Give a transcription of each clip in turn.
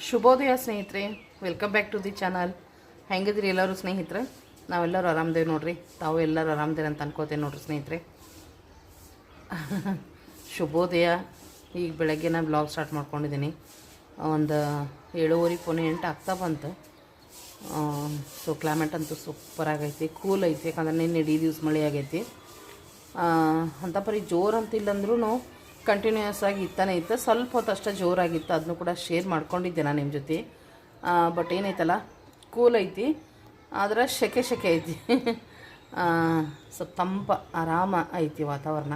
ಶುಭೋದಯ ಸ್ನೇಹಿತರೆ welcome back to the channel ಹೆಂಗಿದ್ರಿ ಎಲ್ಲರೂ ಸ್ನೇಹಿತರೆ? ನಾವೆಲ್ಲರೂ ಆರಾಮದೇವೆ ನೋಡ್ರಿ. ತಾವು ಎಲ್ಲರೂ ಆರಾಮದೇರಿ ಅಂತ ಅನ್ಕೋತೇವೆ ನೋಡ್ರಿ ಸ್ನೇಹಿತರೆ. ಶುಭೋದಯ. ಈಗ ಬೆಳಗ್ಗೆ ನಾನು ಬ್ಲಾಗ್ ಸ್ಟಾರ್ಟ್ ಮಾಡ್ಕೊಂಡಿದ್ದೀನಿ ಒಂದು ಏಳುವರೆ ಪೋನೆ ಎಂಟು ಆಗ್ತಾ ಬಂತು. ಸೊ ಕ್ಲೈಮೇಟ್ ಅಂತೂ ಸೂಪರ್ ಆಗೈತಿ ಕೂಲ್ ಐತಿ. ಯಾಕಂದ್ರೆ ನಿನ್ನೆ ಇಡೀ ದಿವ್ಸ ಮಳೆ ಆಗೈತಿ. ಅಂತ ಪರಿ ಜೋರು ಅಂತಿಲ್ಲ ಅಂದ್ರೂ ಕಂಟಿನ್ಯೂಯಸ್ ಆಗಿ ಇತ್ತಾನೆ ಇತ್ತು. ಸ್ವಲ್ಪ ಹೊತ್ತು ಅಷ್ಟೇ ಜೋರಾಗಿತ್ತು. ಅದನ್ನು ಕೂಡ ಶೇರ್ ಮಾಡ್ಕೊಂಡಿದ್ದೆ ನಾನು ನಿಮ್ಮ ಜೊತೆ. ಬಟ್ ಏನೈತಲ್ಲ ಕೂಲ್ ಐತಿ. ಆದ್ರೆ ಸೆಕೆ ಸೆಕೆ ಐತಿ. ಸ್ವಲ್ಪ ತಂಪ, ಆರಾಮ ಐತಿ ವಾತಾವರಣ.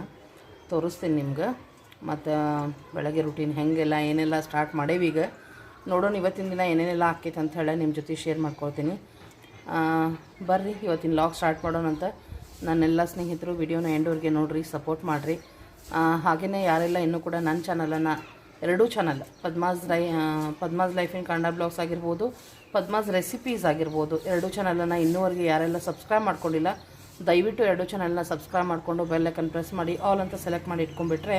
ತೋರಿಸ್ತೀನಿ ನಿಮ್ಗೆ. ಮತ್ತು ಬೆಳಗ್ಗೆ ರೂಟೀನ್ ಹೆಂಗೆಲ್ಲ, ಏನೆಲ್ಲ ಸ್ಟಾರ್ಟ್ ಮಾಡೇವಿ ಈಗ. ನೋಡೋಣ ಇವತ್ತಿನ ದಿನ ಏನೇನೆಲ್ಲ ಆಕೈತೆ ಅಂತ ಹೇಳಿ ನಿಮ್ಮ ಜೊತೆ ಶೇರ್ ಮಾಡ್ಕೊಳ್ತೀನಿ. ಬರ್ರಿ, ಇವತ್ತಿನ ಲಾಗ್ ಸ್ಟಾರ್ಟ್ ಮಾಡೋಣ ಅಂತ ನನ್ನೆಲ್ಲ ಸ್ನೇಹಿತರು ವಿಡಿಯೋನ ಎಂಡೋರಿಗೆ ನೋಡಿರಿ ಸಪೋರ್ಟ್ ಮಾಡಿರಿ. ಹಾಗೆಯೇ ಯಾರೆಲ್ಲ ಇನ್ನೂ ಕೂಡ ನನ್ನ ಚಾನಲನ್ನು ಎರಡೂ channel Padma's Rai Padma's life in Kannada blogs ಆಗಿರ್ಬೋದು, ಪದ್ಮಾಸ್ ರೆಸಿಪೀಸ್ ಆಗಿರ್ಬೋದು, ಎರಡೂ ಚಾನಲನ್ನು ಇನ್ನೂವರೆಗೆ ಯಾರೆಲ್ಲ ಸಬ್ಸ್ಕ್ರೈಬ್ ಮಾಡ್ಕೊಂಡಿಲ್ಲ, ದಯವಿಟ್ಟು ಎರಡು ಚಾನಲ್ನ ಸಬ್ಸ್ಕ್ರೈಬ್ ಮಾಡಿಕೊಂಡು ಬೆಲ್ಲೈಕನ್ ಪ್ರೆಸ್ ಮಾಡಿ ಆಲ್ ಅಂತ ಸೆಲೆಕ್ಟ್ ಮಾಡಿ ಇಟ್ಕೊಂಡ್ಬಿಟ್ರೆ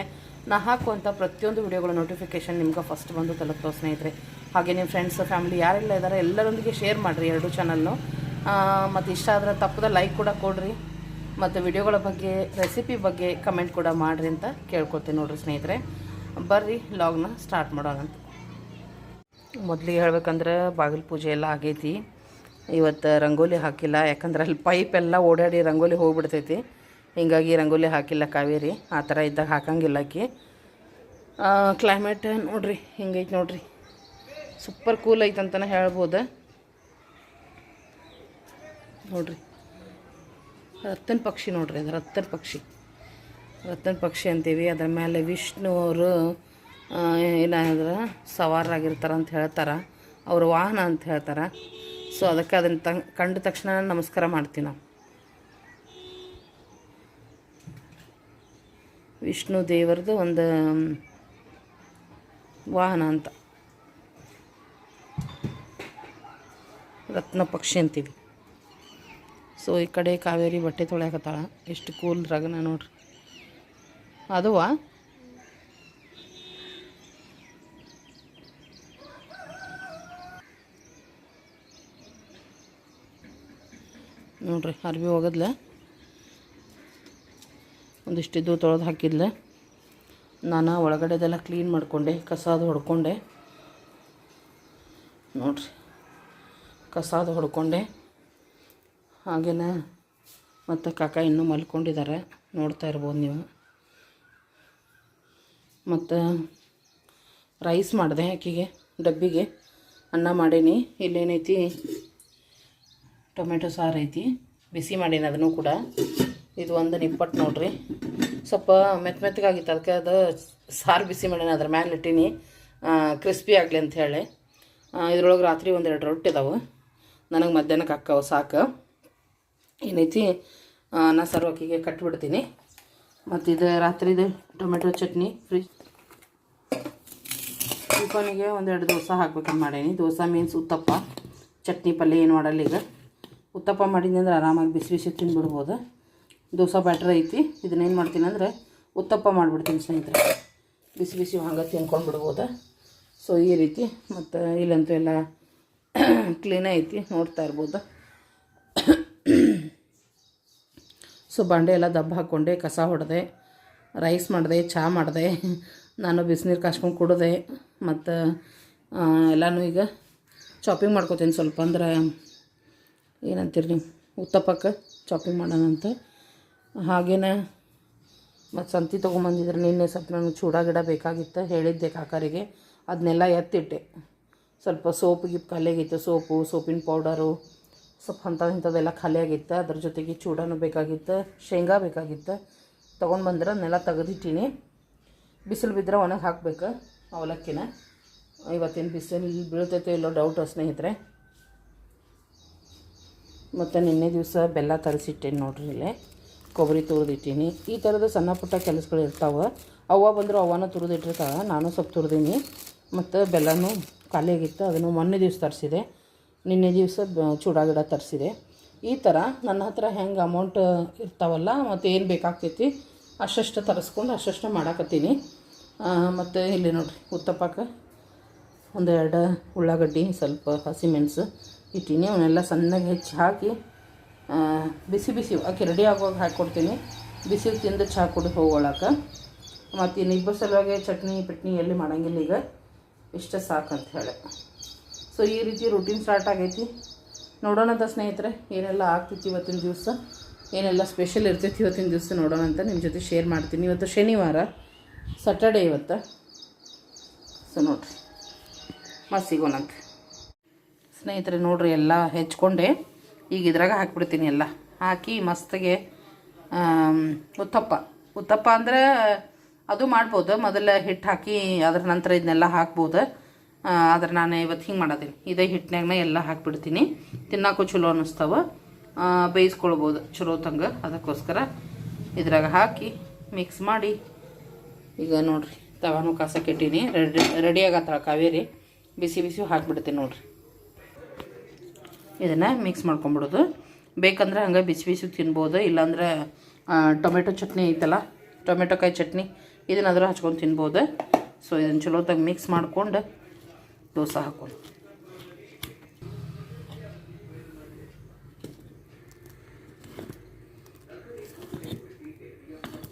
ನಾ ಹಾಕುವಂಥ ಪ್ರತಿಯೊಂದು ವಿಡಿಯೋಗಳ ನೋಟಿಫಿಕೇಷನ್ ನಿಮ್ಗೆ ಫಸ್ಟ್ ಬಂದು ತಲುಪ್ತೋ ಸ್ನೇಹಿತರೆ. ಹಾಗೆ ನಿಮ್ಮ ಫ್ರೆಂಡ್ಸ್ ಫ್ಯಾಮಿಲಿ ಯಾರೆಲ್ಲ ಇದ್ದಾರೆ ಎಲ್ಲರೊಂದಿಗೆ ಶೇರ್ ಮಾಡಿರಿ ಎರಡು ಚಾನಲ್ನು ಮತ್ತು ಇಷ್ಟ ಆದರೆ ತಪ್ಪದ ಲೈಕ್ ಕೂಡ ಕೊಡ್ರಿ. ಮತ್ತು ವಿಡಿಯೋಗಳ ಬಗ್ಗೆ ರೆಸಿಪಿ ಬಗ್ಗೆ ಕಮೆಂಟ್ ಕೂಡ ಮಾಡಿರಿ ಅಂತ ಕೇಳ್ಕೊತೀನಿ ನೋಡಿರಿ ಸ್ನೇಹಿತರೆ. ಬರ್ರಿ ಲಾಗ್ನ ಸ್ಟಾರ್ಟ್ ಮಾಡೋಣ ಅಂತ. ಮೊದಲಿಗೆ ಹೇಳ್ಬೇಕಂದ್ರೆ ಬಾಗಿಲು ಪೂಜೆ ಎಲ್ಲ ಆಗೈತಿ. ಇವತ್ತು ರಂಗೋಲಿ ಹಾಕಿಲ್ಲ, ಯಾಕಂದ್ರೆ ಅಲ್ಲಿ ಪೈಪ್ ಎಲ್ಲ ಓಡಾಡಿ ರಂಗೋಲಿ ಹೋಗ್ಬಿಡ್ತೈತಿ. ಹಿಂಗಾಗಿ ರಂಗೋಲಿ ಹಾಕಿಲ್ಲ ಕಾವೇರಿ, ಆ ಥರ ಇದ್ದಾಗ ಹಾಕಂಗಿಲ್ಲ ಆಕಿ. ಕ್ಲೈಮೇಟ್ ನೋಡ್ರಿ, ಹಿಂಗೈತೆ ನೋಡ್ರಿ. ಸೂಪರ್ ಕೂಲ್ ಐತೆ ಹೇಳ್ಬೋದು. ನೋಡ್ರಿ. ರತ್ತನ ಪಕ್ಷಿ ನೋಡ್ರಿ ಅದು, ರತ್ನ ಪಕ್ಷಿ. ರತ್ನ ಪಕ್ಷಿ ಅಂತೀವಿ. ಅದ್ರ ಮೇಲೆ ವಿಷ್ಣು ಅವರು ಏನಾದ್ರೆ ಸವಾರರಾಗಿರ್ತಾರೆ ಅಂತ ಹೇಳ್ತಾರೆ. ಅವ್ರ ವಾಹನ ಅಂತ ಹೇಳ್ತಾರೆ. ಸೊ ಅದಕ್ಕೆ ಅದನ್ನು ಕಂಡ ತಕ್ಷಣ ನಮಸ್ಕಾರ ಮಾಡ್ತೀವಿ ನಾವು. ವಿಷ್ಣು ದೇವರದು ಒಂದು ವಾಹನ ಅಂತ. ರತ್ನ ಪಕ್ಷಿ ಅಂತೀವಿ. ಸೊ ಈ ಕಡೆ ಕಾವೇರಿ ಬಟ್ಟೆ ತೊಳೆಯಕತ್ತಾಳ. ಎಷ್ಟು ಕೂಲ್ ರಗನ ನೋಡ್ರಿ. ಅದುವಾ? ನೋಡ್ರಿ, ಅರ್ಬಿ ಹೋಗದ್ಲ? ಒಂದಿಷ್ಟಿದ್ದು ತೊಳೆದು ಹಾಕಿದ್ಲೆ. ನಾನು ಒಳಗಡೆದೆಲ್ಲ ಕ್ಲೀನ್ ಮಾಡಿಕೊಂಡೆ ಕಸ ಅದು ಹೊಡ್ಕೊಂಡೆ. ನೋಡ್ರಿ ಕಸ ಅದು ಹೊಡ್ಕೊಂಡೆ. ಹಾಗೆಯೇ ಮತ್ತು ಕಾಕ ಇನ್ನೂ ಮಲ್ಕೊಂಡಿದ್ದಾರೆ. ನೋಡ್ತಾ ಇರ್ಬೋದು ನೀವು. ಮತ್ತು ರೈಸ್ ಮಾಡಿದೆ ಆಕೆಗೆ ಡಬ್ಬಿಗೆ. ಅನ್ನ ಮಾಡೀನಿ. ಇಲ್ಲೇನೈತಿ? ಟೊಮೆಟೊ ಸಾರು ಐತಿ. ಬಿಸಿ ಮಾಡೀನಿ ಅದನ್ನು ಕೂಡ. ಇದು ಒಂದು ನಿಪ್ಪಟ್ಟು ನೋಡ್ರಿ. ಸ್ವಲ್ಪ ಮೆತ್ತ ಮೆತ್ತಗಾಗಿತ್ತು. ಅದಕ್ಕೆ ಅದು ಸಾರು ಬಿಸಿ ಮಾಡೀನಿ. ಅದ್ರ ಮ್ಯಾಲೆ ಇಟ್ಟೀನಿ. ಕ್ರಿಸ್ಪಿ ಆಗಲಿ ಅಂತ ಹೇಳಿ. ಇದ್ರೊಳಗೆ ರಾತ್ರಿ ಒಂದೆರಡು ರೊಟ್ಟಿ ಇದಾವೆ. ನನಗೆ ಮಧ್ಯಾಹ್ನಕ್ಕೆ ಹಾಕವು ಸಾಕು. ಏನೈತಿ? ನಾ ಅಕ್ಕಿಗೆ ಕಟ್ಬಿಡ್ತೀನಿ. ಮತ್ತು ಇದು ರಾತ್ರಿದು ಟೊಮೆಟೊ ಚಟ್ನಿ ಫ್ರಿಜ್ ಟಿಫನಿಗೆ ಒಂದೆರಡು ದೋಸೆ ಹಾಕ್ಬೇಕಂತ ಮಾಡೀನಿ. ದೋಸೆ ಮೀನ್ಸ್ ಉತ್ತಪ್ಪ. ಚಟ್ನಿ ಪಲ್ಯ ಏನು ಮಾಡಲ್ಲ ಈಗ. ಉತ್ತಪ್ಪ ಮಾಡಿದ್ನಿ ಅಂದ್ರೆ ಆರಾಮಾಗಿ ಬಿಸಿ ಬಿಸಿ ತಿಂದ್ಬಿಡ್ಬೋದು ದೋಸೆ ಬ್ಯಾಟ್ರ್ ಐತಿ. ಇದನ್ನೇನು ಮಾಡ್ತೀನಿ ಅಂದರೆ ಉತ್ತಪ್ಪ ಮಾಡಿಬಿಡ್ತೀನಿ ಸ್ನೇಹಿತರೆ. ಬಿಸಿ ಬಿಸಿ ಹಂಗೆ ತಿನ್ಕೊಂಡು ಬಿಡ್ಬೋದು ಸೊ ಈ ರೀತಿ ಮತ್ತು ಇಲ್ಲಂತೂ ಎಲ್ಲ ಕ್ಲೀನ್ ಐತಿ, ನೋಡ್ತಾ ಇರ್ಬೋದು. ಸೊ ಬಾಂಡೆ ಎಲ್ಲ ದಬ್ಬ ಹಾಕ್ಕೊಂಡೆ, ಕಸ ಹೊಡೆದೆ ರೈಸ್ ಮಾಡಿದೆ ಚಹಾ ಮಾಡಿದೆ, ನಾನು ಬಿಸಿನೀರು ಕಾಸ್ಕೊಂಡು ಕುಡಿದೆ, ಮತ್ತು ಎಲ್ಲನೂ ಈಗ ಚಾಪಿಂಗ್ ಮಾಡ್ಕೋತೀನಿ ಸ್ವಲ್ಪ ಅಂದ್ರೆ ಏನಂತೀರಿ ನೀವು, ಉತ್ತಪ್ಪಕ್ಕೆ ಚಾಪಿಂಗ್ ಮಾಡೋಣ ಅಂತ. ಹಾಗೇನೆ ಮತ್ತು ಸಂತಿ ತೊಗೊಂಬಂದಿದ್ರೆ ನಿನ್ನೆ ಸ್ವಲ್ಪ ನನಗೆ ಚೂಡ ಗಿಡ ಬೇಕಾಗಿತ್ತು, ಹೇಳಿದ್ದೆ ಕಾಕರಿಗೆ ಅದನ್ನೆಲ್ಲ ಎತ್ತಿಟ್ಟೆ. ಸ್ವಲ್ಪ ಸೋಪ್ ಗಿಪ್ ಖಾಲಿಯಾಗಿತ್ತು ಸೋಪು, ಸೋಪಿನ ಪೌಡರು ಸ್ವಲ್ಪ ಅಂಥದ್ದು ಇಂಥದ್ದೆಲ್ಲ ಖಾಲಿಯಾಗಿತ್ತು, ಅದ್ರ ಜೊತೆಗೆ ಚೂಡನೂ ಬೇಕಾಗಿತ್ತು, ಶೇಂಗಾ ಬೇಕಾಗಿತ್ತು. ತೊಗೊಂಡು ಬಂದ್ರೆ ಅದನ್ನೆಲ್ಲ ತೆಗೆದಿಟ್ಟೀನಿ. ಬಿಸಿಲು ಬಿದ್ದರೆ ಒಣಗಿ ಹಾಕಬೇಕು ಅವಲಕ್ಕಿನ. ಇವತ್ತಿನ ಬಿಸಿಲು ಬೀಳ್ತೈತೋ ಇಲ್ಲೋ ಡೌಟ್ ಸ್ನೇಹಿತರೆ. ಮತ್ತು ನಿನ್ನೆ ದಿವಸ ಬೆಲ್ಲ ತರಿಸಿಟ್ಟೇನಿ ನೋಡ್ರಿ ಇಲ್ಲೇ. ಕೊಬ್ಬರಿ ತುರಿದಿಟ್ಟೀನಿ. ಈ ಥರದ ಸಣ್ಣ ಪುಟ್ಟ ಕೆಲಸಗಳು ಇರ್ತಾವೆ. ಅವ್ವ ಬಂದರೂ ಅವನ ತುರಿದಿಟ್ಟಿರ್ತಾವೆ ನಾನು ಸ್ವಲ್ಪ ತುರಿದೀನಿ. ಮತ್ತು ಬೆಲ್ಲನೂ ಖಾಲಿಯಾಗಿತ್ತು, ಅದನ್ನು ಮೊನ್ನೆ ದಿವಸ ತರಿಸಿದೆ. ನಿನ್ನೆ ದಿವಸ ಚೂಡ ಗಿಡ ತರಿಸಿದೆ. ಈ ಥರ ನನ್ನ ಹತ್ರ ಹೆಂಗೆ ಅಮೌಂಟ್ ಇರ್ತಾವಲ್ಲ, ಮತ್ತು ಏನು ಬೇಕಾಗ್ತೈತಿ, ಅಷ್ಟು ತರಿಸ್ಕೊಂಡು ಅಷ್ಟು ಮಾಡಾಕತ್ತೀನಿ. ಮತ್ತು ಇಲ್ಲಿ ನೋಡಿರಿ ಉತ್ತಪ್ಪಕ್ಕೆ ಒಂದು ಎರಡು ಉಳ್ಳಾಗಡ್ಡಿ, ಸ್ವಲ್ಪ ಹಸಿಮೆಣಸು ಇಟ್ಟೀನಿ. ಅವನ್ನೆಲ್ಲ ಸಣ್ಣಗೆ ಹೆಚ್ಚಿ ಹಾಕಿ ಬಿಸಿ ಬಿಸಿ ಆಕೆ ರೆಡಿ ಆಗುವಾಗ ಹಾಕ್ಕೊಡ್ತೀನಿ ಬಿಸಿ ತಿಂದು ಚಹಾ ಕುಡಿದು ಹೋಗೋಳಕ್ಕೆ ಮತ್ತು ಇನ್ನಿಬ್ಬರು ಸಲುವಾಗಿ ಚಟ್ನಿ, ಪಿಟ್ನಿ ಎಲ್ಲಿ ಮಾಡಂಗಿಲ್ಲ ಈಗ. ಇಷ್ಟ ಸಾಕಂತ ಹೇಳಿ. ಸೊ ಈ ರೀತಿ ರೂಟೀನ್ ಸ್ಟಾರ್ಟ್ ಆಗೈತಿ. ನೋಡೋಣ ಅಂತ ಸ್ನೇಹಿತರೆ, ಏನೆಲ್ಲ ಆಗ್ತೈತಿ ಇವತ್ತಿನ ದಿವಸ? ಏನೆಲ್ಲ ಸ್ಪೆಷಲ್ ಇರ್ತೈತಿ ಇವತ್ತಿನ ದಿವಸ ನೋಡೋಣ ಅಂತ ನಿಮ್ಮ ಜೊತೆ ಶೇರ್ ಮಾಡ್ತೀನಿ. ಇವತ್ತು ಶನಿವಾರ ಸಟರ್ಡೇ ಇವತ್ತು. ಸೊ ನೋಡಿರಿ ಮತ್ತು ಸಿಗೋಣಂತೆ ಸ್ನೇಹಿತರೆ, ನೋಡ್ರಿ, ಎಲ್ಲ ಹೆಚ್ಕೊಂಡೆ. ಈಗ ಇದ್ರಾಗ ಹಾಕ್ಬಿಡ್ತೀನಿ ಎಲ್ಲ. ಹಾಕಿ ಮಸ್ತಿಗೆ ಉತ್ತಪ್ಪ. ಉತ್ತಪ್ಪ ಅಂದರೆ ಅದು ಮಾಡ್ಬೋದು. ಮೊದಲ ಹಿಟ್ಟು ಹಾಕಿ, ಅದ್ರ ನಂತರ ಇದನ್ನೆಲ್ಲ ಹಾಕ್ಬೋದು. ಆದ್ರೆ ನಾನು ಇವತ್ತು ಹಿಂಗೆ ಮಾಡತ್ತೀನಿ ಇದೇ ಹಿಟ್ಟಿನಾಗನ ಎಲ್ಲ ಹಾಕ್ಬಿಡ್ತೀನಿ. ತಿನ್ನಕ್ಕೂ ಚಲೋ ಅನ್ನಿಸ್ತಾವ. ಬೇಯಿಸ್ಕೊಳ್ಬೋದು. ಚಲೋ ತಂಗ. ಅದಕ್ಕೋಸ್ಕರ ಇದ್ರಾಗ ಹಾಕಿ ಮಿಕ್ಸ್ ಮಾಡಿ ಈಗ ನೋಡ್ರಿ, ತವಾನು ಕಾಸಕ್ಕೆ ಇಟ್ಟೀನಿ. Ready ready Kaveri? ಬಿಸಿ ಬಿಸಿ ಹಾಕ್ಬಿಡ್ತೀನಿ ನೋಡ್ರಿ. ಇದನ್ನು ಮಿಕ್ಸ್ ಮಾಡ್ಕೊಂಬಿಡೋದು. ಬೇಕಂದ್ರೆ ಹಂಗೆ ಬಿಸಿ ಬಿಸಿ ತಿನ್ಬೋದು. ಇಲ್ಲಾಂದ್ರೆ ಟೊಮೆಟೊ ಚಟ್ನಿ ಐತಲ್ಲ, ಟೊಮೆಟೊ ಕಾಯಿ ಚಟ್ನಿ, ಇದನ್ನಾದರೂ ಹಚ್ಕೊಂಡು ತಿನ್ಬೋದು. ಸೊ ಇದನ್ನು ಚಲೋತಾಗಿ ಮಿಕ್ಸ್ ಮಾಡ್ಕೊಂಡು ದೋಸೆ ಹಾಕೊಂಡು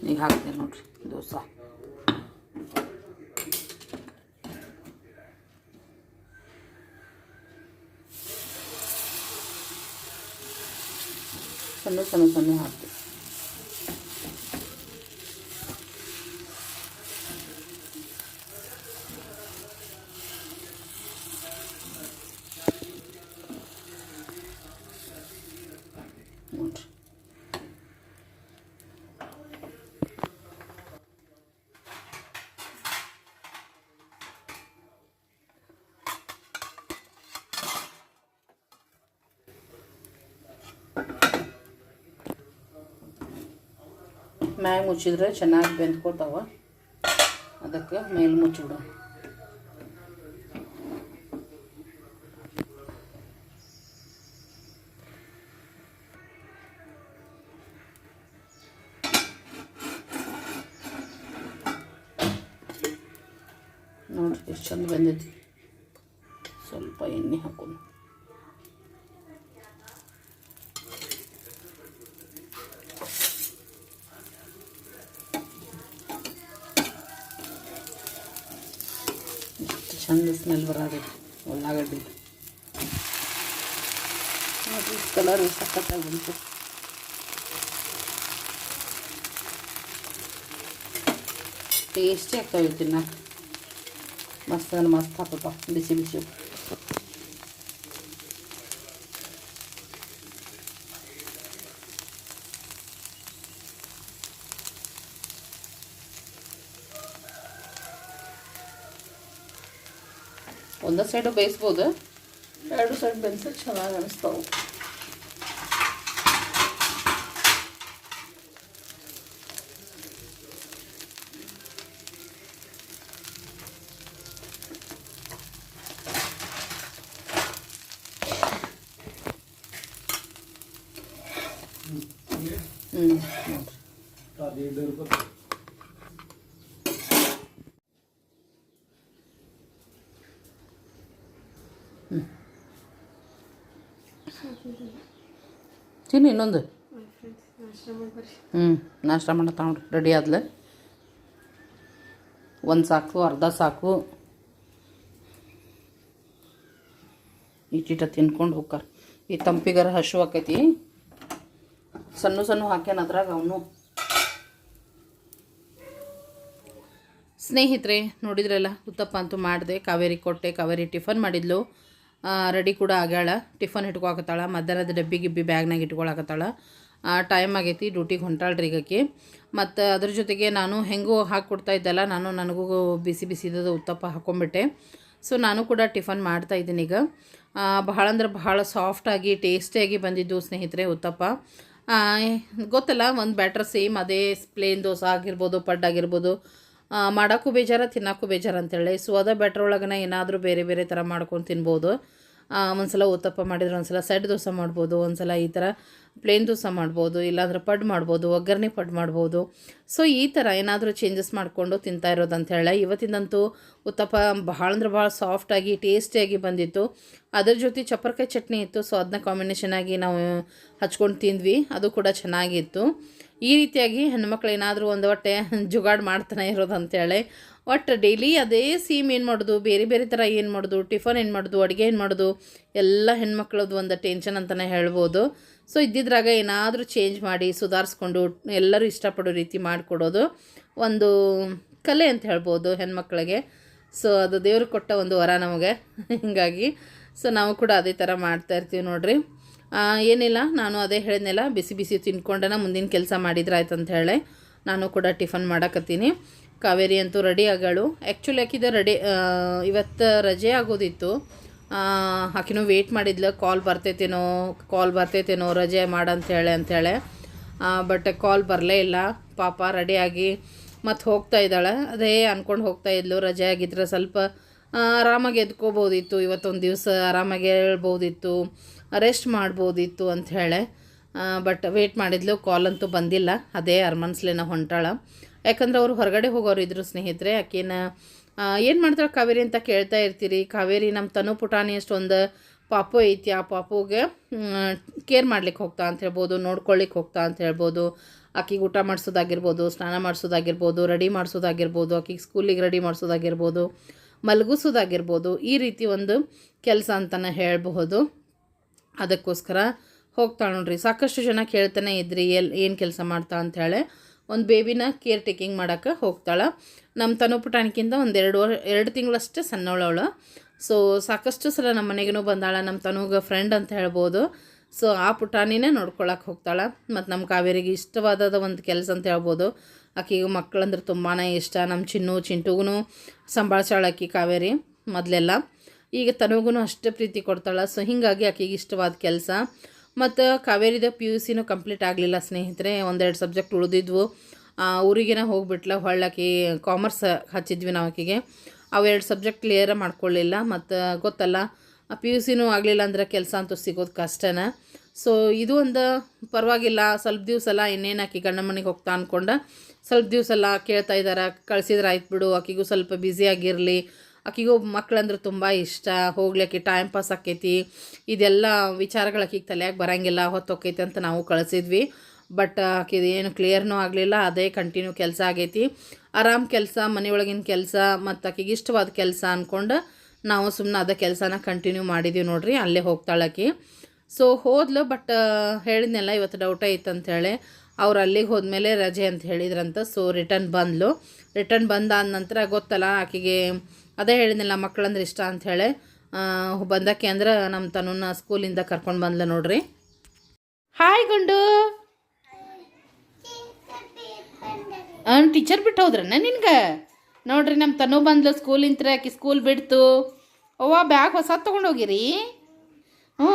ಈಗ ಹಾಕ್ತೀನಿ ನೋಡ್ರಿ ದೋಸೆ. ಸಣ್ಣ ಸಣ್ಣ ಸಣ್ಣ ಹಾಕ್ತೀವಿ ನೋಡ್ರಿ ಮ್ಯಾಗ ಮುಚ್ಚಿದ್ರೆ ಚೆನ್ನಾಗಿ ಬೆಂದ್ಕೋತಾವ. ಅದಕ್ಕೆ ಮೇಲೆ ಮುಚ್ಚಿಬಿಡು. ಚಂದ ಸ್ಮೆಲ್ ಬರೋದೈತಿ ಉಳ್ಳಾಗಡ್ಡಿ ನೋಡಿ ಕಲರ್ ಸಖತ್ತಾಗಿ ಬಂತು. ಟೇಸ್ಟಿ ಆಗ್ತಾವೆ ತಿನ್ನಕ್ಕೆ ಮಸ್ತ್ ಮಸ್ತ್ ಹಾಕಪ್ಪ ಬಿಸಿ ಬಿಸಿ ಒಂದೇ ಸೈಡು ಬೇಯಿಸ್ಬೋದು. ಎರಡು ಸೈಡ್ ಬೆಂದ್ರೆ ಚೆನ್ನಾಗಿ ಅನಿಸ್ತಾವೆ ಹ್ಞೂ ನೋಡ್ರಿ ತಿನ್ನು ಇನ್ನೊಂದು. ಹ್ಞೂ ನಾಷ್ಟ ಮಾಡತ್ತ ನೋಡ್ರಿ ರೆಡಿ ಆದ್ಲ. ಒಂದು ಸಾಕು, ಅರ್ಧ ಸಾಕು. ಈಟಿಟ ತಿನ್ಕೊಂಡು ಹೋಗ್ಕಾರ. ಈ ತಂಪಿಗರ ಹಸು ಆಕೈತಿ. ಸಣ್ಣ ಸಣ್ಣ ಹಾಕ್ಯಾನ ಅದ್ರಾಗ ಅವನು. ಸ್ನೇಹಿತರೆ, ನೋಡಿದ್ರಲ್ಲ, ಉತ್ತಪ್ಪ ಅಂತೂ ಮಾಡಿದೆ. ಕಾವೇರಿ ಕೊಟ್ಟೆ, ಕಾವೇರಿ ಟಿಫನ್ ಮಾಡಿದ್ಲು. ರೆಡಿ ಕೂಡ ಆಗ್ಯಾಳ. ಟಿಫನ್ ಇಟ್ಕೊಳಕತ್ತಾಳ. ಮಧ್ಯಾಹ್ನದ ಡಬ್ಬಿ ಗಿಬ್ಬಿ ಬ್ಯಾಗ್ನಾಗ ಇಟ್ಕೊಳಕತ್ತಾಳ. ಟೈಮ್ ಆಗೈತಿ ಡ್ಯೂಟಿಗೆ ಹೊಂಟಾಳ್ರಿ ಈಗಕ್ಕೆ. ಮತ್ತು ಅದ್ರ ಜೊತೆಗೆ ನಾನು ಹೆಂಗೂ ಹಾಕ್ಕೊಡ್ತಾ ಇದ್ದಲ್ಲ ನಾನು ನನಗೂ ಬಿಸಿ ಬಿಸಿದ ಉತ್ತಪ್ಪ ಹಾಕ್ಕೊಂಬಿಟ್ಟೆ ಸೊ ನಾನು ಕೂಡ ಟಿಫನ್ ಮಾಡ್ತಾ ಇದ್ದೀನಿ ಈಗ. ಬಹಳ ಅಂದ್ರೆ ಬಹಳ ಸಾಫ್ಟಾಗಿ ಟೇಸ್ಟಿಯಾಗಿ ಬಂದಿದ್ದು ಸ್ನೇಹಿತರೆ ಉತ್ತಪ್ಪ. ಗೊತ್ತಲ್ಲ ಒಂದು ಬ್ಯಾಟ್ರ್ ಸೇಮ್ ಅದೇ ಪ್ಲೇನ್ ದೋಸೆ ಆಗಿರ್ಬೋದು ಪಡ್ ಆಗಿರ್ಬೋದು. ಆ, ಮಾಡೋಕ್ಕೂ ಬೇಜಾರ, ತಿನ್ನೋಕ್ಕೂ ಬೇಜಾರು ಅಂತೇಳಿ. ಸೊ ಅದ ಬೆಟ್ರ್ ಒಳಗನ ಏನಾದರೂ ಬೇರೆ ಬೇರೆ ಥರ ಮಾಡ್ಕೊಂಡು ತಿನ್ಬೋದು. ಒಂದ್ಸಲ ಉತ್ತಪ್ಪ ಮಾಡಿದ್ರೆ ಒಂದ್ಸಲ ಸೆಡ್ ದೋಸೆ ಮಾಡ್ಬೋದು, ಒಂದ್ಸಲ ಈ ಥರ ಪ್ಲೇನ್ ದೋಸೆ ಮಾಡ್ಬೋದು, ಇಲ್ಲಾಂದ್ರೆ ಪಡ್ ಮಾಡ್ಬೋದು, ಒಗ್ಗರಣೆ ಪಡ್ ಮಾಡ್ಬೋದು. ಸೊ ಈ ಥರ ಏನಾದರೂ ಚೇಂಜಸ್ ಮಾಡಿಕೊಂಡು ತಿಂತಾ ಇರೋದು ಅಂತ ಹೇಳಿ ಇವತ್ತಿನಂತೂ ಉತ್ತಪ್ಪ ಭಾಳ ಅಂದ್ರೆ ಭಾಳ ಸಾಫ್ಟಾಗಿ ಟೇಸ್ಟಿಯಾಗಿ ಬಂದಿತ್ತು. ಅದ್ರ ಜೊತೆ ಚಪ್ಪರ್ಕಾಯಿ ಚಟ್ನಿ ಇತ್ತು. ಸೊ ಅದನ್ನ ಕಾಂಬಿನೇಷನ್ ಆಗಿ ನಾವು ಹಚ್ಕೊಂಡು ತಿಂದ್ವಿ. ಅದು ಕೂಡ ಚೆನ್ನಾಗಿತ್ತು. ಈ ರೀತಿಯಾಗಿ ಹೆಣ್ಮಕ್ಳು ಏನಾದರೂ ಒಂದು ಒಟ್ಟೆ ಜುಗಾಡ್ ಮಾಡ್ತಾನೆ ಇರೋದು ಅಂತೇಳಿ. ಒಟ್ಟು ಡೈಲಿ ಅದೇ ಸೀಮ್ ಏನು ಮಾಡೋದು? ಬೇರೆ ಬೇರೆ ಥರ ಏನು ಮಾಡೋದು? ಟಿಫನ್ ಏನು ಮಾಡೋದು? ಅಡುಗೆ ಏನು ಮಾಡೋದು? ಎಲ್ಲ ಹೆಣ್ಮಕ್ಳದ್ದು ಒಂದು ಟೆನ್ಷನ್ ಅಂತಲೇ ಹೇಳ್ಬೋದು. ಸೊ ಇದ್ದಿದ್ರಾಗ ಏನಾದರೂ ಚೇಂಜ್ ಮಾಡಿ ಸುಧಾರಿಸ್ಕೊಂಡು ಎಲ್ಲರೂ ಇಷ್ಟಪಡೋ ರೀತಿ ಮಾಡಿಕೊಡೋದು ಒಂದು ಕಲೆ ಅಂತ ಹೇಳ್ಬೋದು ಹೆಣ್ಮಕ್ಳಿಗೆ. ಸೊ ಅದು ದೇವರು ಕೊಟ್ಟ ಒಂದು ವರ ನಮಗೆ. ಹೀಗಾಗಿ ಸೊ ನಾವು ಕೂಡ ಅದೇ ಥರ ಮಾಡ್ತಾ ಇರ್ತೀವಿ ನೋಡ್ರಿ. ಏನಿಲ್ಲ, ನಾನು ಅದೇ ಹೇಳಿದ್ನೆಲ್ಲ, ಬಿಸಿ ಬಿಸಿ ತಿನ್ಕೊಂಡನ ಮುಂದಿನ ಕೆಲಸ ಮಾಡಿದ್ರೆ ಆಯ್ತು ಅಂತ ಹೇಳಿ ನಾನು ಕೂಡ ಟಿಫನ್ ಮಾಡಕತ್ತೀನಿ. ಕಾವೇರಿ ಅಂತೂ ರೆಡಿ ಆಗಳು. ಆ್ಯಕ್ಚುಲಿ ಆಕಿದ ರೆಡಿ ಇವತ್ತು ರಜೆ ಆಗೋದಿತ್ತು. ಆಕಿನೂ ವೆಯ್ಟ್ ಮಾಡಿದ್ಲು ಕಾಲ್ ಬರ್ತೈತೇನೋ ಕಾಲ್ ಬರ್ತೈತೇನೋ, ರಜೆ ಮಾಡಂಥೇಳಿ ಅಂಥೇಳಿ ಬಟ್ ಕಾಲ್ ಬರಲೇ ಇಲ್ಲ. ಪಾಪ ರೆಡಿಯಾಗಿ ಮತ್ತು ಹೋಗ್ತಾ ಇದ್ದಾಳೆ. ಅದೇ ಅಂದ್ಕೊಂಡು ಹೋಗ್ತಾ ಇದ್ಲು, ರಜೆ ಆಗಿದ್ರೆ ಸ್ವಲ್ಪ ಆರಾಮಾಗಿ ಎದ್ಕೋಬೋದಿತ್ತು, ಇವತ್ತೊಂದು ದಿವಸ ಆರಾಮಾಗಿ ಹೇಳ್ಬೋದಿತ್ತು ರೆಸ್ಟ್ ಮಾಡ್ಬೋದಿತ್ತು ಅಂತ ಹೇಳಿ. ಬಟ್ ವೇಟ್ ಮಾಡಿದ್ಲು ಕಾಲ್ ಅಂತೂ ಬಂದಿಲ್ಲ. ಅದೇ ಅರ್ಮನ್ಸ್ಲೇನ ಹೊಂಟಾಳ. ಯಾಕಂದ್ರೆ ಅವರು ಹೊರಗಡೆ ಹೋಗೋರು ಇದ್ರು ಸ್ನೇಹಿತರೆ, ಆಕೇನ ಏನು ಮಾಡ್ತಾಳೆ ಕಾವೇರಿ ಅಂತ ಕೇಳ್ತಾ ಇರ್ತೀರಿ. ಕಾವೇರಿ ನಮ್ಮ ತನು ಪುಟಾಣಿ ಅಷ್ಟೊಂದು ಪಾಪು ಐತಿ, ಆ ಪಾಪುಗೆ ಕೇರ್ ಮಾಡ್ಲಿಕ್ಕೆ ಹೋಗ್ತಾ ಅಂತ ಹೇಳ್ಬೋದು ನೋಡ್ಕೊಳ್ಳಿಕ್ಕೆ ಹೋಗ್ತಾ ಅಂತ ಹೇಳ್ಬೋದು. ಆಕಿಗೆ ಊಟ ಮಾಡಿಸೋದಾಗಿರ್ಬೋದು, ಸ್ನಾನ ಮಾಡಿಸೋದಾಗಿರ್ಬೋದು ರೆಡಿ ಮಾಡಿಸೋದಾಗಿರ್ಬೋದು, ಆಕಿಗೆ ಸ್ಕೂಲಿಗೆ ರೆಡಿ ಮಾಡಿಸೋದಾಗಿರ್ಬೋದು. ಮಲಗಿಸೋದಾಗಿರ್ಬೋದು ಈ ರೀತಿ ಒಂದು ಕೆಲಸ ಅಂತಲೇ ಹೇಳಬಹುದು. ಅದಕ್ಕೋಸ್ಕರ ಹೋಗ್ತಾಳೆ ನೋಡ್ರಿ. ಸಾಕಷ್ಟು ಜನ ಕೇಳ್ತಾನೆ ಇದ್ರಿ, ಎಲ್, ಏನು ಕೆಲಸ ಮಾಡ್ತಾ ಅಂಥೇಳಿ ಒಂದು ಬೇಬಿನ ಕೇರ್ ಟೇಕಿಂಗ್ ಮಾಡೋಕ್ಕೆ ಹೋಗ್ತಾಳೆ. ನಮ್ಮ ತನು ಪುಟಾಣಿಕಿಂತ ಒಂದು ಎರಡು ವರ್, ಎರಡು ತಿಂಗಳಷ್ಟೇ ಸಣ್ಣವಳವಳು. ಸೊ ಸಾಕಷ್ಟು ಸಲ ನಮ್ಮ ಮನೆಗೂ ಬಂದಾಳ ನಮ್ಮ ತನುಗೆ ಫ್ರೆಂಡ್ ಅಂತ ಹೇಳ್ಬೋದು. ಸೊ ಆ ಪುಟಾಣಿನೇ ನೋಡ್ಕೊಳಕ್ಕೆ ಹೋಗ್ತಾಳೆ. ಮತ್ತು ನಮ್ಮ ಕಾವೇರಿಗೆ ಇಷ್ಟವಾದ ಒಂದು ಕೆಲಸ ಅಂತ ಹೇಳ್ಬೋದು. ಆಕೆಗೆ ಮಕ್ಕಳಂದ್ರೆ ತುಂಬಾ ಇಷ್ಟ. ನಮ್ಮ ಚಿನ್ನು ಚಿಂಟುಗೂ ಸಂಭಾಳಿಸಾಳ ಆಕೆ ಕಾವೇರಿ ಮೊದಲೆಲ್ಲ. ಈಗ ತನಗೂ ಅಷ್ಟೇ ಪ್ರೀತಿ ಕೊಡ್ತಾಳೆ. ಸೊ ಹೀಗಾಗಿ ಆಕೆಗೆ ಇಷ್ಟವಾದ ಕೆಲಸ. ಮತ್ತು ಕಾವೇರಿದ ಪಿ ಯು ಸಿನೂ ಕಂಪ್ಲೀಟ್ ಆಗಲಿಲ್ಲ ಸ್ನೇಹಿತರೆ. ಒಂದೆರಡು ಸಬ್ಜೆಕ್ಟ್ ಉಳಿದಿದ್ವು. ಊರಿಗೇನ ಹೋಗ್ಬಿಟ್ಲ. ಹೊಳ್ಳಾಕಿ ಕಾಮರ್ಸ್ ಹಚ್ಚಿದ್ವಿ ನಾವು ಆಕೆಗೆ. ಅವೆರಡು ಸಬ್ಜೆಕ್ಟ್ ಕ್ಲಿಯರ ಮಾಡ್ಕೊಳ್ಳಿಲ್ಲ ಮತ್ತು ಗೊತ್ತಲ್ಲ ಪಿ ಯು ಸಿನೂ ಆಗಲಿಲ್ಲ ಅಂದ್ರೆ ಕೆಲಸ ಅಂತೂ ಸಿಗೋದು ಕಷ್ಟನ. ಸೊ ಇದು ಒಂದು ಪರವಾಗಿಲ್ಲ. ಸ್ವಲ್ಪ ದಿವಸ ಎಲ್ಲ ಇನ್ನೇನು ಆಕಿ ಗಂಡ ಮನೆಗೆ ಹೋಗ್ತಾ ಅಂದ್ಕೊಂಡ ಸ್ವಲ್ಪ ದಿವಸ ಎಲ್ಲ ಕೇಳ್ತಾ ಇದ್ದಾರೆ ಕಳ್ಸಿದ್ರೆ ಆಯ್ತು ಬಿಡು. ಆಕಿಗೂ ಸ್ವಲ್ಪ ಬ್ಯುಸಿಯಾಗಿರಲಿ ಆಕಿಗೂ ಮಕ್ಕಳಂದ್ರೆ ತುಂಬ ಇಷ್ಟ. ಹೋಗ್ಲಿಕ್ಕೆ ಟೈಮ್ ಪಾಸ್ ಆಕೈತಿ. ಇದೆಲ್ಲ ವಿಚಾರಗಳು ಆಕಿಗೆ ತಲೆಯಾಗಿ ಬರಂಗಿಲ್ಲ. ಹೊತ್ತೋಕೈತಿ ಅಂತ ನಾವು ಕಳಿಸಿದ್ವಿ. ಬಟ್ ಆಕಿದು ಏನು ಕ್ಲಿಯರ್ನೂ ಆಗಲಿಲ್ಲ. ಅದೇ ಕಂಟಿನ್ಯೂ ಕೆಲಸ ಆಗೈತಿ. ಆರಾಮ್ ಕೆಲಸ, ಮನೆಯೊಳಗಿನ ಕೆಲಸ, ಮತ್ತು ಆಕಿಗೆ ಇಷ್ಟವಾದ ಕೆಲಸ ಅಂದ್ಕೊಂಡು ನಾವು ಸುಮ್ಮನೆ ಅದೇ ಕೆಲಸನ ಕಂಟಿನ್ಯೂ ಮಾಡಿದ್ದೀವಿ ನೋಡಿರಿ. ಅಲ್ಲೇ ಹೋಗ್ತಾಳಕಿ ಸೊ ಹೋದ್ಲು ಬಟ್ ಹೇಳಿದ್ನೆಲ್ಲ, ಇವತ್ತು ಡೌಟ್ ಐತೆ ಅವ್ರು ಅಲ್ಲಿಗೆ ಹೋದ್ಮೇಲೆ ರಜೆ ಅಂತ ಹೇಳಿದ್ರಂತ ಸೊ ರಿಟರ್ನ್ ಬಂದ್ಲು. ರಿಟರ್ನ್ ಬಂದಾದ ನಂತರ ಗೊತ್ತಲ್ಲ, ಆಕೆಗೆ ಅದೇ ಹೇಳಿದ್ನಲ್ಲ, ಮಕ್ಕಳಂದ್ರೆ ಇಷ್ಟ ಅಂಥೇಳಿ ಬಂದಕ್ಕೆ ಅಂದ್ರೆ ನಮ್ಮ ತನುನ ಸ್ಕೂಲಿಂದ ಕರ್ಕೊಂಡು ಬಂದ್ಲು ನೋಡ್ರಿ. ಹಾಯ್ ಗುಂಡು. ಟೀಚರ್ ಬಿಟ್ಟು ಹೋದ್ರನ್ನ ನಿನ್ಗೆ? ನೋಡ್ರಿ ನಮ್ಮ ತನು ಬಂದ್ಲು ಸ್ಕೂಲಿಂತ್ರ, ಆಕೆ ಸ್ಕೂಲ್ ಬಿಡ್ತು. ಅವ್ವ, ಬ್ಯಾಗ್ ಹೊಸ ತೊಗೊಂಡೋಗಿರಿ ಹ್ಞೂ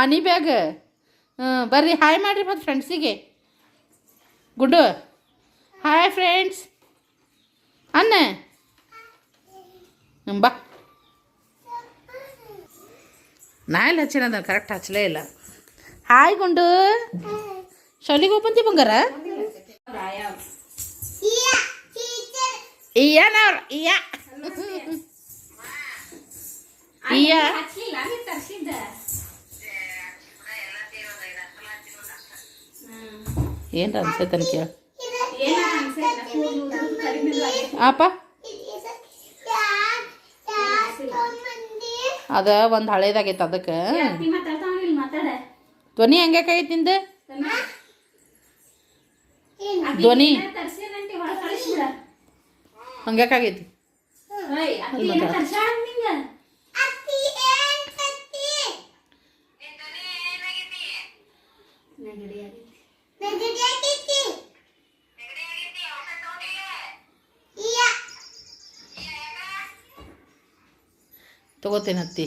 ಆನಿ ಬ್ಯಾಗ್ ಹ್ಞೂ ಬರ್ರಿ. ಹಾಯ್ ಮಾಡಿರಿ ಮತ್ತು ಫ್ರೆಂಡ್ಸಿಗೆ ಗುಡ್ಡು. ಹಾಯ್ ಫ್ರೆಂಡ್ಸ್ ಅನ್ನ ಹ್ಮ್, ಬಾ. ನಾ ಎಲ್ಲ ಹಚ್ಚಿನ ಅದನ್ನು ಕರೆಕ್ಟ್ ಹಚ್ಚಲೇ ಇಲ್ಲ. ಹಾಯ್ ಗುಂಡು. ಶಾಲಿಗೆ ಹೋಗಿ ಬಂದಿ ಬಂಗಾರ? ಇಯ್ಯನವ್ರ ಇಯ್ಯ ಇಯ್ಯ ಏನ್ರ ಅನ್ಸೈತೆ ಅಂತ ಕೇಳ ಆಪ? ಅದ ಒಂದು ಹಳೇದಾಗೈತೆ ಅದಕ್ಕೆ. ಧ್ವನಿ ಹೆಂಗಾಕೈತಿ ನಿಂದು? ಧ್ವನಿ. ಹಂಗಾಕಾಗೈತಿ ತಗೋತೇನೆ ಅತ್ತಿ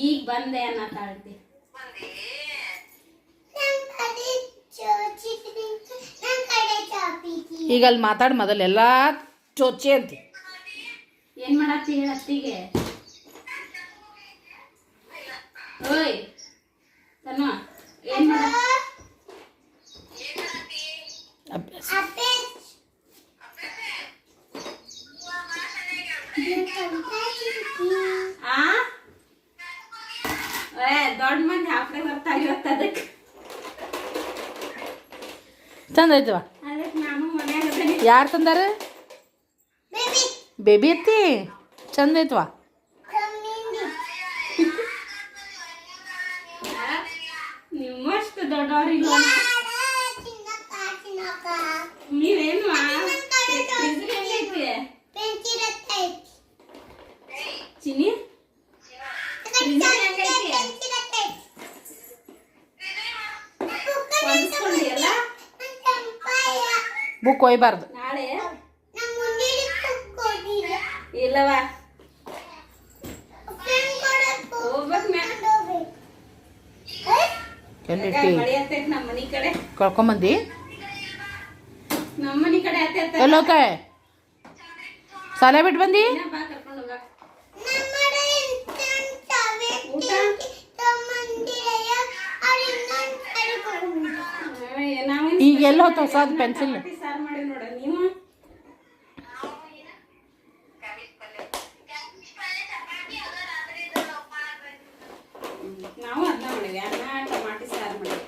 ಈಗ ಬಂದೆ ಅನ್ನತ್ತಾಳ್ತಿ ಈಗ ಅಲ್ಲಿ ಮಾತಾಡಿ ಮೊದಲು ಎಲ್ಲ ಚೋಚಿ ಅಂತ. ಏನು ಮಾಡತ್ತಿ ಹೇಳ ಅತ್ತಿಗೆ? ಓಯ್ ತನ್ನ ಏನ್ ಮಾಡ ಅಭ್ಯಾಸ. ದೊಡ್ಡ ಮಂದಿ ಹಾಫ್ಡೆ ಬರ್ತಾಗಿರತ್ತ ಅದಕ್ಕೆ. ಚಂದ ಐತವ ಅದಕ್ಕೆ ನಾನು ಮನ್ಯಾಗ ಅದೀನಿ. ಯಾರು ತಂದಾರ? ಬೇಬಿ. ಐತಿ ಚಂದ ಐತ್ವಾ? ನಿಮ್ಮಷ್ಟು ನೀವೇನು ಹೊಂದ್ಸ್ಕೊಂಡಿಯಲ್ಲ ಬುಕ್ ಒಯ್ಬಾರ್ದು. ಕಡೆ. ಕಳ್ಕೊಂಬಂದಿ ನಮ್ಮ ಮನಿ ಕಡೆ ಹತ್ತೈತ. ಎಲ್ಲೋಕ ಸಾಲ ಬಿಟ್ಟು ಬಂದಿ? ಈಗ ಎಲ್ಲಿ ಹೋತ ಹೊಸದ್ ಪೆನ್ಸಿಲ್ ಸಾರು ಮಾಡಿ ನೋಡ ನೀವು ನಾವು ಅದನ್ನ ಮಾಡಿವಿ ಅನ್ನ ಟಮಾಟಿ ಸಾರು ಮಾಡಿವಿ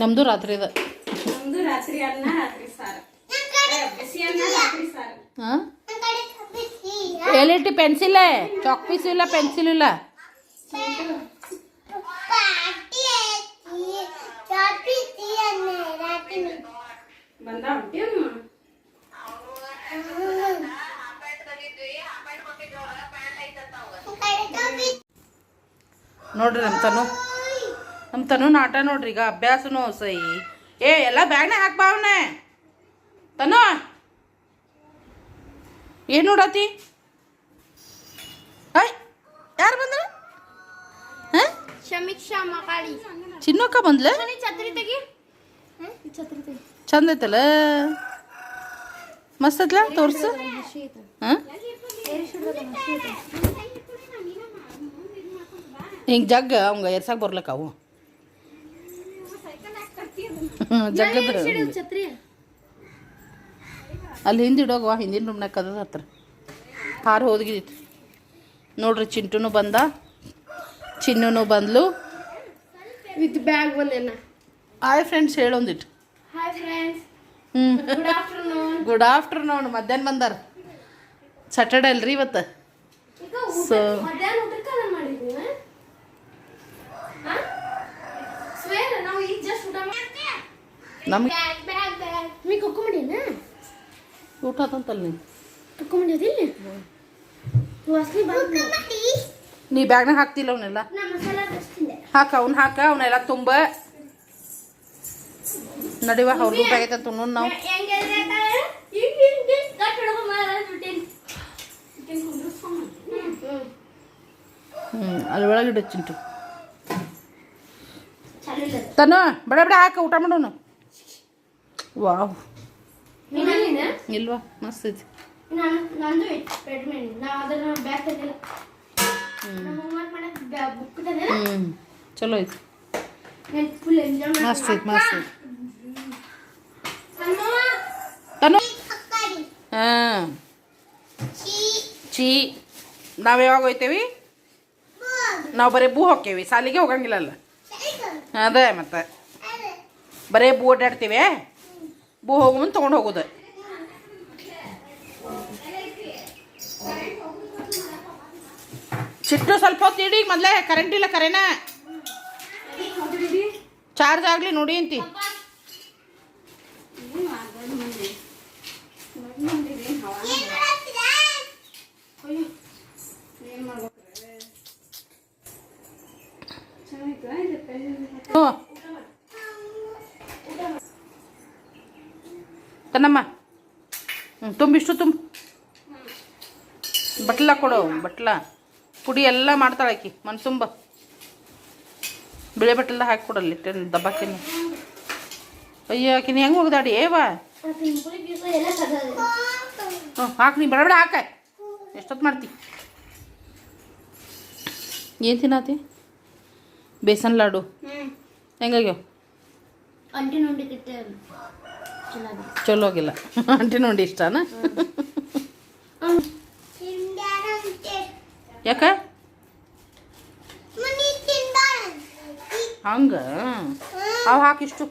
ನಮ್ದು ರಾತ್ರಿ ನಮ್ಮದು ರಾತ್ರಿ ಅನ್ನ ರಾತ್ರಿ ಸಾರು. ಬಿಸಿ ಅನ್ನ ರಾತ್ರಿ ಸಾರು. ಹಾಂ ಎಲ್ಲಿಟ್ಟಿ ಪೆನ್ಸಿಲ್? ಚಾಕ್ ಪೀಸ್ ಇಲ್ಲ ಪೆನ್ಸಿಲ್ ಇಲ್ಲ? ನೋಡ್ರಿ ನಮ್ಮ ತನು. ನಮ್ಮ ತನು ನಾಟ ನೋಡ್ರಿ ಈಗ ಅಭ್ಯಾಸನೂ ಸೈ. ಏ ಎಲ್ಲ ಬ್ಯಾಗ್ನಾಗ ಹಾಕ್ಬಾ ಅವನೇ. ತನು. ಏನು ನೋಡತಿ ಯಾರು ಬಂದ್ರು? ಹಾಂ? ಸಮೀಕ್ಷಾ ಮಕಾಳಿ ಚಿನ್ನಕ್ಕ ಬಂದ್ಲ? ಛತ್ರಿ ತೆಗಿ. ಛತ್ರಿ ತೆಗಿ. ಚಂದ ಐತಲ್ಲ? ಮಸ್ತ್ ಐತಲ್ಲ ತೋರ್ಸು. ಹಾಂ? ಹಿಂಗೆ ಜಗ್ಗ ಅವಂಗ ಎರ್ಸಾಕ ಬರ್ಲಕ್ಕ ಅವು. ಜಗ್ಗದ ಛತ್ರಿ? ಅಲ್ಲಿ ಹಿಂದೆ ಇಡೋಗವ ಹಿಂದಿನ ರೂಮ್ನಾಗ ಕದದ ಹತ್ರ. ಹಾರು ಹೋದ್ಗಿದಿತ್ತು ನೋಡ್ರಿ ಚಿಂಟುನು ಬಂದ. ಚಿನ್ನುನು ಬಂದ್ಲು. ವಿತ್ ಬ್ಯಾಗ್ ಬಂದೇನ ಹಾಯ್ ಫ್ರೆಂಡ್ಸ್ ಹೇಳೊಂದಿಟ್ಟು ಹಾಯ್ ಫ್ರೆಂಡ್ಸ್. ಹ್ಞೂ ಗುಡ್ ಆಫ್ಟರ್ನೂನ್ ಮಧ್ಯಾಹ್ನ ಬಂದಾರ. ಸ್ಯಾಟರ್ಡೆ ಅಲ್ರಿ ಇವತ್ತು. ಸೊ ಮಧ್ಯಾಹ್ನ ಊಟಕ್ಕೆ ಅದನ್ನ ಮಾಡಿದ್ವಿ ಸ್ವೇರ್ ನಾವು ಈಗ ಜಸ್ಟ್ ಊಟ ಮಾಡಿ ನಮ್ಗೆ ಮೀ ಕೊಕ್ಕೊಂಬಿಡಿನ ಊಟ ಆತಂತಲ್ಲ ನೀನು. ನೀ ಬ್ಯಾಗ್ನಾಗ ಹಾಕ್ತಿಲ್ಲ ಅವನ್ನೆಲ್ಲ ನಾ ಹಾಕ ಅವ್ನು ಹಾಕ ಅವನ್ನೆಲ್ಲ ತುಂಬ. ನಡಿವ ಅವ್ರಿಗೂ ಅಂತ ತುಣ್ಣು ನಾವು. ಹ್ಞೂ ಅಲ್ಲಿ ಒಳಗಿಡ ಚಿಂಟು. ತನು ಬಡ ಬಡ ಹಾಕ ಊಟ ಮಾಡೋನು. ವಾವ್ ನೀನೇನ ಇಲ್ವಾ? ಮಸ್ತ್ ಐತಿ. ನಾನು ನಂದು ಬೆಡ್ ಮೇಲೆ ನಾವು ಅದನ್ನ ಬ್ಯಾಗ್ ತಂದಿಲ್ಲ ನಮ್ಮ ಹೋಮ್ವರ್ಕ್ ಮಾಡಕ್ಕೆ ಬುಕ್ ತಂದಿಲ್ಲ ಹ್ಞೂ ಚಲೋ ಐತಿ. ನಾನು ಫುಲ್ ಎಂಜಾಯ್ ಮಸ್ತ್ ಐತಿ ಮಸ್ತ್ ಐತಿ. ತನು? ಹಾಂ. ಚೀ. ನಾವು ಯಾವಾಗ ಹೋಯ್ತೇವಿ? ನಾವು ಬರೀ ಬೂ ಹೋಕ್ಕೇವಿ. ಸಾಲಿಗೆ ಹೋಗಂಗಿಲ್ಲ ಅಲ್ಲ ಅದೇ ಮತ್ತೆ. ಬರೀ ಬೂ ಅಡ್ಡಾಡ್ತೀವಿ ಬೂ ಹೋಗು ಮುಂದೆ ತೊಗೊಂಡು ಹೋಗೋದು. ಚಿಟ್ಟು ಸ್ವಲ್ಪ ಹೊತ್ತು ಇಡಿ ಮೊದಲೇ ಕರೆಂಟ್ ಇಲ್ಲ ಕರೆನ ಚಾರ್ಜ್ ಆಗಲಿ ನೋಡಿ ಅಂತಿ. ಹ್ಞೂ ತನ್ನಮ್ಮ. ಹ್ಞೂ ತುಂಬಿಷ್ಟು ತುಂಬ. ಬಟ್ಲ ಕೊಡು ಬಟ್ಲ. ಪುಡಿ ಎಲ್ಲ ಮಾಡ್ತಾಳೆ ಆಕಿ ಮನ್ ತುಂಬ ಬಿಳೆ ಬಟ್ಟೆಲ್ಲ ಹಾಕಿ ಕೊಡಲ್ಲಿ ಟೆನ್ ದಬ್ಬಾಕಿನಿ ಅಯ್ಯೋ ಆಕಿನಿ ಹೆಂಗೆ ಹೋಗ್ದಾಡಿ? ಏವಾ ಹ್ಞೂ ಹಾಕಿ ನೀ ಬಡ ಹಾಕ. ಎಷ್ಟೊತ್ತು ಮಾಡ್ತಿ? ಏನು ತಿನ್ನತಿ? ಬೇಸನ್ ಲಾಡು. ಹೆಂಗಾಗ್ಯಾವ? ಚಲೋ ಆಗಿಲ್ಲ ಅಂಟಿ ನೋಡಿ ಇಷ್ಟನಾ? ಯಾಕ? ಹಂಗ? ಅವು ಹಾಕಿಷ್ಟು